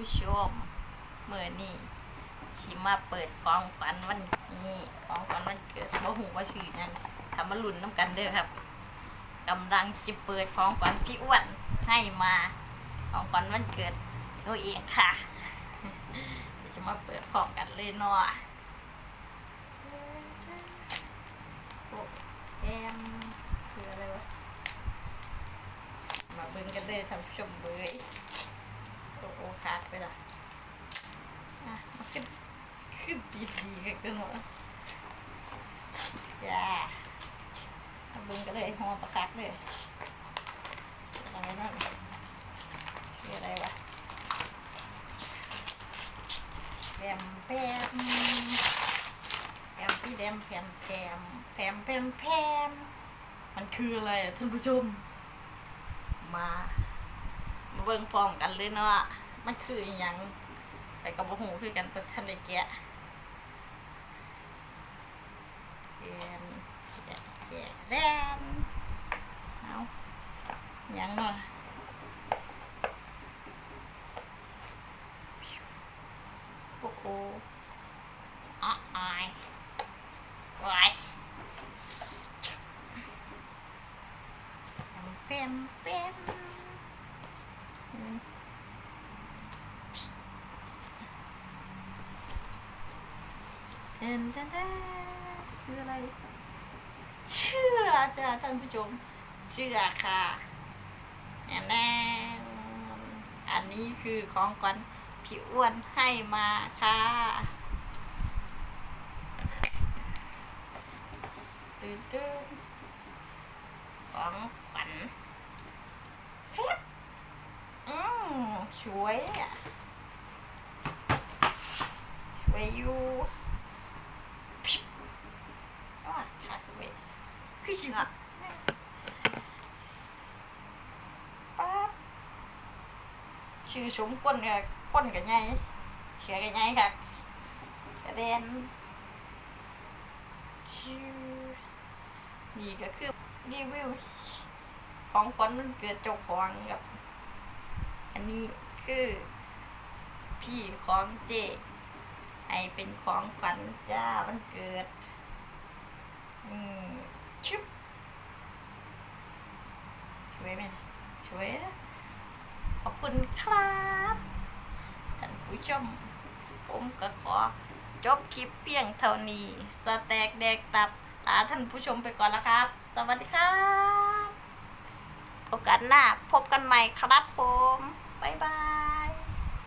ผู้ชมเมื่อนี้ชิมาเปิดกองขวัญวันนี้กองขวัญวันเกิดบ่หูว่าชื่อนั่นทำมาลุ้นน้ำกันเด้อครับกำลังจะเปิดของขวัญพี่อ้วนให้มาของขวัญวันเกิดหนูเองค่ะจะมาเปิดพร้อมกันเลยเนาะโอ้แอมคืออะไรวะมาเบิ่งกันเลยท่านผู้ชมเบย โอ้โหขาดไปละอะมันขึ้นขึ้นดีดีกันหมดจ้ามาบิ่งกันเลยหอมประคักเลยอะไรนั่นคืออะไรวะแปมแปมแปมพี่แดมแปมแปมแปมแปมแปมมันคืออะไรท่านผู้ชมมา เบิ่งพร้อมกันเลยเนาะมันคืออหยังไปกับบ่หูคือกันแต่ทันได้แกะแกนแกะแกะแรนเอาหยังเนาะโอ้โหอะอายวายเปมเปม เอ็นเดนคืออะไร เชื่อจ้ะท่านผู้ชม เชื่อค่ะแน่แน่อันนี้คือของขวัญพี่อ้วนให้มาค่ะตื่นตื่นของขวัญเฟียบอืมสวยอะสวยอยู่ อะขาดเว้ย คือชิงอะป๊าบชื่อสมก้นกับก้นกับไงเขียกับไงค่ะกระเด็นชื่อนี่ก็คือรีวิวของขวัญมันเกิดเจ้าของกับ อันนี้คือพี่ของเจให้เป็นของขวัญจ้ามันเกิด อืมชึบสวยไหม สวยนะ ขอบคุณครับท่านผู้ชม ผมก็ขอจบคลิปเพียงเท่านี้ สแต็กแดกตับลาท่านผู้ชมไปก่อนละครับ สวัสดีครับโอกาสหน้าพบกันใหม่ครับผม บ๊ายบาย